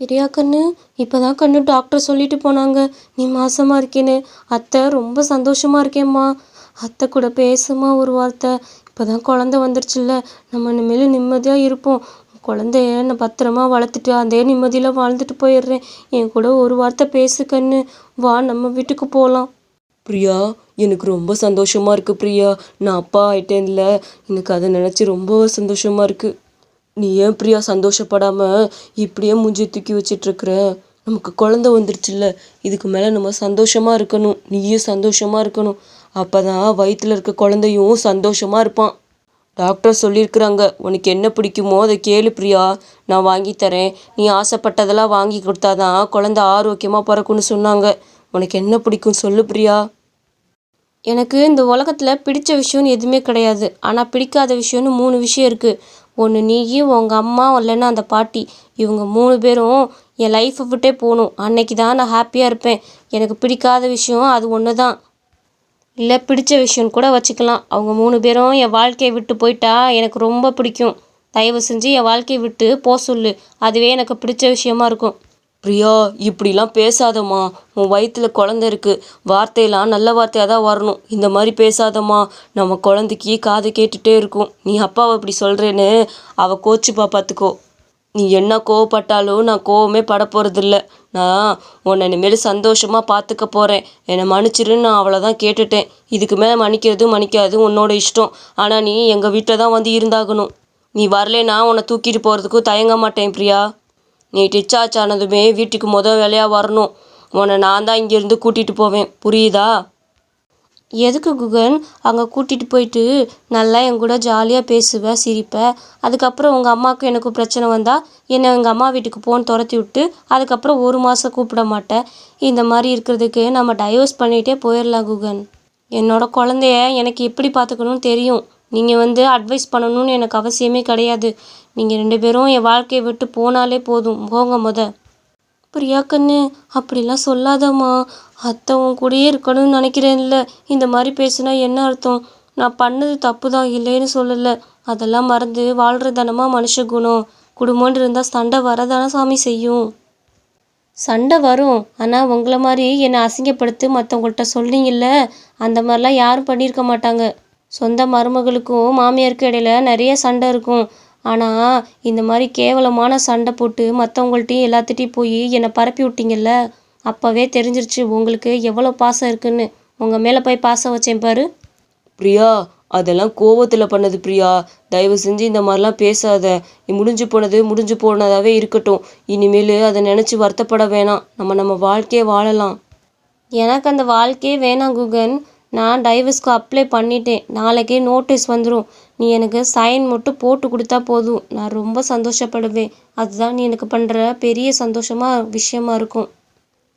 பிரியா கண்ணு இப்போ தான் கண்ணு டாக்டர் சொல்லிட்டு போனாங்க. நீ மாசமா இருக்கேன்னு. அத்தை ரொம்ப சந்தோஷமா இருக்கேம்மா. அத்தை கூட பேசுமா ஒரு வார்த்தை. இப்போ தான் குழந்த வந்துருச்சுல்ல. நம்ம இனிமேல் நிம்மதியாக இருப்போம். குழந்தைய நான் பத்திரமா வளர்த்துட்டு அதே நிம்மதியில் வாழ்ந்துட்டு போயிடுறேன். என் கூட ஒரு வார்த்தை பேசு கண்ணு. வா நம்ம வீட்டுக்கு போகலாம் பிரியா எனக்கு ரொம்ப சந்தோஷமா இருக்கு பிரியா. நான் அப்பா ஆயிட்டேன்ல. எனக்கு அதை நினச்சி ரொம்ப சந்தோஷமா இருக்கு. நீ ஏன் பிரியா சந்தோஷப்படாமல் இப்படியே மூஞ்சி தூக்கி வச்சிட்டு இருக்கிற நமக்கு குழந்தை வந்துருச்சுல்ல இதுக்கு மேலே நம்ம சந்தோஷமா இருக்கணும் நீயும் சந்தோஷமா இருக்கணும். அப்போ தான் வயிற்றில் இருக்க குழந்தையும் சந்தோஷமாக இருப்பான். டாக்டர் சொல்லியிருக்கிறாங்க உனக்கு என்ன பிடிக்குமோ அதை கேளு பிரியா நான் வாங்கி தரேன். நீ ஆசைப்பட்டதெல்லாம் வாங்கி கொடுத்தாதான் குழந்தை ஆரோக்கியமாக பிறக்கும்னு சொன்னாங்க. உனக்கு என்ன பிடிக்கும் சொல்லு பிரியா. எனக்கு இந்த உலகத்தில் பிடிச்ச விஷயம்னு எதுவுமே கிடையாது. ஆனால் பிடிக்காத விஷயம்னு மூணு விஷயம் இருக்குது ஒன்று நீயும் உங்கள் அம்மா இல்லைன்னா அந்த பாட்டி. இவங்க மூணு பேரும் என் லைஃப்பை விட்டே போகணும். அன்னைக்கு தான் நான் ஹாப்பியாக இருப்பேன். எனக்கு பிடிக்காத விஷயம் அது ஒன்று தான் இல்லை பிடிச்ச விஷயம்னு கூட வச்சுக்கலாம். அவங்க மூணு பேரும் என் வாழ்க்கையை விட்டு போயிட்டா எனக்கு ரொம்ப பிடிக்கும். தயவு செஞ்சு என் வாழ்க்கையை விட்டு போக சொல்லு. அதுவே எனக்கு பிடிச்ச விஷயமா இருக்கும். பிரியா இப்படிலாம் பேசாதம்மா. உன் வயிற்றுல குழந்த இருக்கு. வார்த்தையெல்லாம் நல்ல வார்த்தையாக தான் வரணும். இந்த மாதிரி பேசாதம்மா. நம்ம குழந்தைக்கு காது கேட்டுகிட்டே இருக்கும். நீ அப்பாவை இப்படி சொல்கிறேன்னு அவள் கோச்சுப்பா பார்த்துக்கோ நீ என்ன கோவப்பட்டாலும் நான் கோவமே பட போகிறதில்ல நான் உன்னை இனிமேல் சந்தோஷமாக பார்த்துக்க போகிறேன் என்னை மன்னிச்சிருன்னு நான் அவளை தான் கேட்டுட்டேன். இதுக்கு மேலே மன்னிக்கிறது மன்னிக்காது உன்னோட இஷ்டம். ஆனால் நீ எங்கள் வீட்டில் தான் வந்து இருந்தாகணும். நீ வரலேன்னா உன்னை தூக்கிட்டு போகிறதுக்கும் தயங்க மாட்டேன் பிரியா. நீ டிச்சார்ஜ் ஆனதுமே வீட்டுக்கு மொதல் வேலையாக வரணும். உன்னை நான் தான் இங்கேருந்து கூட்டிகிட்டு போவேன். புரியுதா? எதுக்கு குகன்? அங்கே கூட்டிகிட்டு போயிட்டு நல்லா என் கூட ஜாலியாக பேசுவ சிரிப்ப. அதுக்கப்புறம் உங்கள் அம்மாவுக்கு எனக்கு பிரச்சனை வந்தால் என்னை எங்கள் அம்மா வீட்டுக்கு போன்னு துரத்தி விட்டு அதுக்கப்புறம் ஒரு மாதம் கூப்பிட மாட்டேன். இந்த மாதிரி இருக்கிறதுக்கு நம்ம டைவர்ஸ் பண்ணிகிட்டே போயிடலாம் குகன். என்னோட குழந்தைய எனக்கு எப்படி பார்த்துக்கணும்னு தெரியும். நீங்கள் வந்து அட்வைஸ் பண்ணணும்னு எனக்கு அவசியமே கிடையாது. நீங்கள் ரெண்டு பேரும் என் வாழ்க்கையை விட்டு போனாலே போதும். போங்க முத. பிரியா கண்ணு அப்படிலாம் சொல்லாதம்மா. அத்தை உன் கூடயே இருக்கணும்னு நினைக்கிறேன்ல. இந்த மாதிரி பேசுனா என்ன அர்த்தம்? நான் பண்ணது தப்பு தான் இல்லைன்னு சொல்லலை. அதெல்லாம் மறந்து வாழ்கிறதானமா மனுஷ குணம். குடும்பம்னு இருந்தால் சண்டை வரதானே சாமி செய்யும். சண்டை வரும். ஆனால் உங்களை மாதிரி என்னை அசிங்கப்படுத்தி மற்றவங்கள்ட்ட சொல்லிங்கல்ல அந்த மாதிரிலாம் யாரும் பண்ணியிருக்க மாட்டாங்க. சொந்த மருமகளுக்கும் மாமியாருக்கும் இடையில நிறைய சண்டை இருக்கும். ஆனால் இந்த மாதிரி கேவலமான சண்டை போட்டு மற்றவங்கள்ட்டையும் எல்லாத்துட்டையும் போய் என்னை பரப்பி விட்டீங்கல்ல? அப்போவே தெரிஞ்சிருச்சு உங்களுக்கு எவ்வளோ பாசம் இருக்குன்னு. உங்கள் மேலே போய் பாசம் வச்சேன் பாரு. பிரியா அதெல்லாம் கோவத்தில் பண்ணது பிரியா. தயவு செஞ்சு இந்த மாதிரிலாம் பேசாத. முடிஞ்சு போனது முடிஞ்சு போனதாகவே இருக்கட்டும். இனிமேல் அதை நினச்சி வருத்தப்பட வேணாம். நம்ம நம்ம வாழ்க்கையை வாழலாம். எனக்கு அந்த வாழ்க்கையே வேணாம் குகன். நான் டைவர்ஸ்க்கு அப்ளை பண்ணிட்டேன். நாளைக்கே நோட்டீஸ் வந்துடும் நீ எனக்கு சைன் மட்டும் போட்டு கொடுத்தா போதும். நான் ரொம்ப சந்தோஷப்படுவேன். அதுதான் நீ எனக்கு பண்ணுற பெரிய சந்தோஷமா விஷயமா இருக்கும்.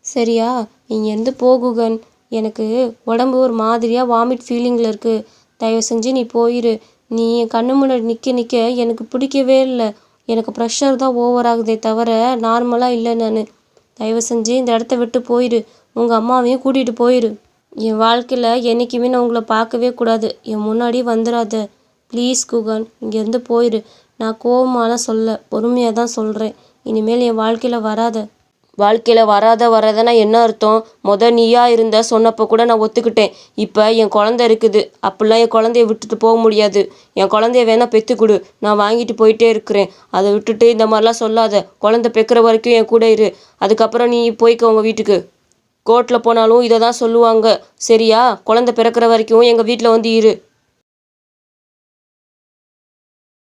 சரியா? இங்கேருந்து போகுகன் எனக்கு உடம்பு ஒரு மாதிரியாக வாமிட் ஃபீலிங்கில் இருக்குது தயவு செஞ்சு நீ போயிரு. நீ என் கண்ணு முன்னாடி நிற்க நிற்க எனக்கு பிடிக்கவே இல்லை. எனக்கு ப்ரெஷர் தான் ஓவர் ஆகுதே தவிர நார்மலாக இல்லை நான். தயவு செஞ்சு இந்த இடத்த விட்டு போயிரு. உங்கள் அம்மாவையும் கூட்டிகிட்டு போயிரு. என் வாழ்க்கையில் என்றைக்குமே நான் உங்களை பார்க்கவே கூடாது. என் முன்னாடி வந்துடாத ப்ளீஸ் குகன் இங்கேருந்து போயிரு. நான் கோபமாலாம் சொல்ல பொறுமையாக தான் சொல்கிறேன் இனிமேல் என் வாழ்க்கையில் வராத. வாழ்க்கையில் வராத வராதனா என்ன அர்த்தம்? முத நீயா இருந்த சொன்னப்போ கூட நான் ஒத்துக்கிட்டேன். இப்போ என் குழந்தை இருக்குது. அப்படிலாம் என் குழந்தைய விட்டுட்டு போக முடியாது. என் குழந்தைய வேணால் பெற்று கொடு நான் வாங்கிட்டு போயிட்டே இருக்கிறேன். அதை விட்டுட்டு இந்த மாதிரிலாம் சொல்லாத. குழந்தை பெக்கிற வரைக்கும் என் கூட இரு. அதுக்கப்புறம் நீ போய்க்க உங்கள் வீட்டுக்கு. கோர்ட்டில் போனாலும் இதை தான் சொல்லுவாங்க. சரியா? குழந்த பிறக்கிற வரைக்கும் எங்கள் வீட்டில் வந்து இரு.